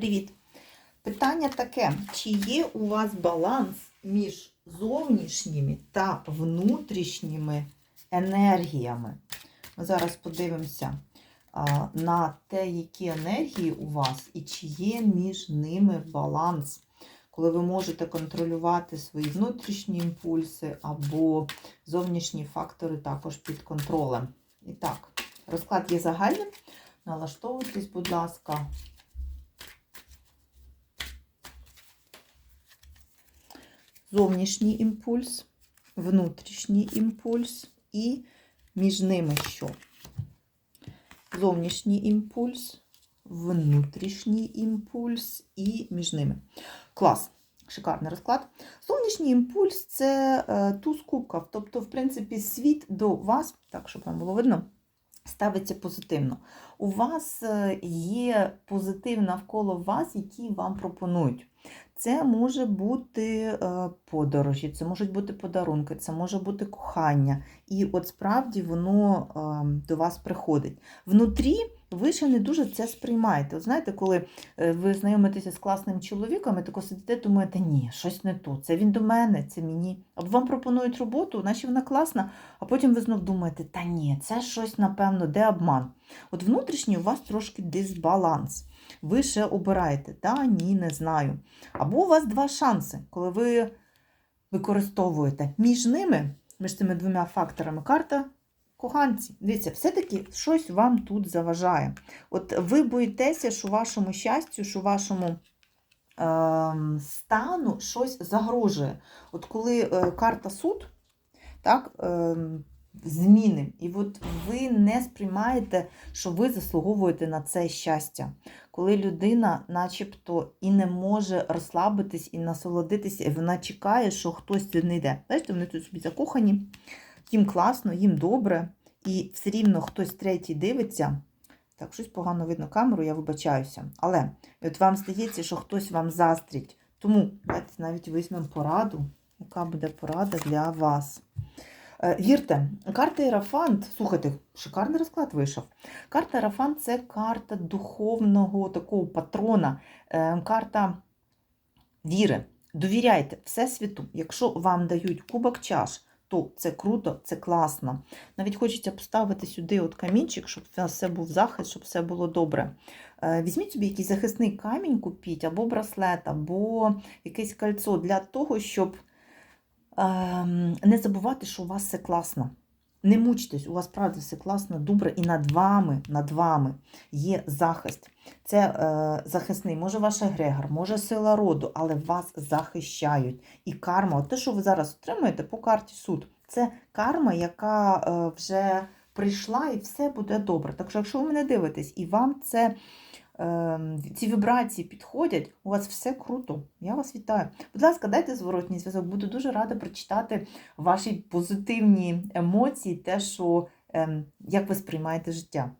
Привіт! Питання таке: чи є у вас баланс між зовнішніми та внутрішніми енергіями? Ми зараз подивимося на те, які енергії у вас, і чи є між ними баланс, коли ви можете контролювати свої внутрішні імпульси або зовнішні фактори також під контролем. І так, розклад є загальним. Налаштовуйтесь, будь ласка. Зовнішній імпульс, внутрішній імпульс і між ними що? Зовнішній імпульс, внутрішній імпульс і між ними. Клас. Шикарний розклад. Зовнішній імпульс це е, туз кубків. Тобто, в принципі, світ до вас, так, щоб вам було видно, ставиться позитивно. У вас е, є позитив навколо вас, які вам пропонують. Це може бути е, подорожі, це можуть бути подарунки, це може бути кохання. І от справді воно е, до вас приходить. Внутрі ви ще не дуже це сприймаєте. От знаєте, коли е, ви знайомитеся з класним чоловіком, і тако сидите, думаєте, ні, щось не то, це він до мене, це мені. Або вам пропонують роботу, наче вона класна, а потім ви знов думаєте, та ні, це щось, напевно, де обман. От внутрішній у вас трошки дисбаланс. Ви ще обираєте, та ні, не знаю. Або у вас два шанси, коли ви використовуєте між ними, між цими двома факторами карта коханці. Дивіться, все-таки щось вам тут заважає. От ви боїтеся, що вашому щастю, що вашому е, стану щось загрожує. От коли е, карта суд, так, е, зміни, і от ви не сприймаєте, що ви заслуговуєте на це щастя. Коли людина начебто і не може розслабитись і насолодитися, і вона чекає, що хтось не йде. Бачите, вони тут собі закохані, їм класно, їм добре, і все рівно хтось третій дивиться. Так, щось погано видно камеру, я вибачаюся. Але от вам здається, що хтось вам заздрить. Тому давайте навіть візьмемо пораду, яка буде порада для вас. Е, Вірте, карта Ерафант, слухайте, шикарний розклад вийшов. Карта Ерафант це карта духовного такого патрона, е, карта віри. Довіряйте Всесвіту. Якщо вам дають кубок чаш, то це круто, це класно. Навіть хочеться поставити сюди от камінчик, щоб все був захист, щоб все було добре. Е, Візьміть собі якийсь захисний камінь, купіть, або браслет, або якесь кольцо для того, щоб ем, не забувати, що у вас все класно. Не мучтесь, у вас правда все класно, добре, і над вами, над вами є захист. Це е, захисний, може ваш егрегор, може сила роду, але вас захищають. І карма, те, що ви зараз отримуєте по карті суд, це карма, яка е, вже прийшла, і все буде добре. Так що, якщо ви мене дивитесь, і вам це. Е, Ці вібрації підходять, у вас все круто. Я вас вітаю. Будь ласка, дайте зворотній зв'язок. Буду дуже рада прочитати ваші позитивні емоції, те, що ем, як ви сприймаєте життя.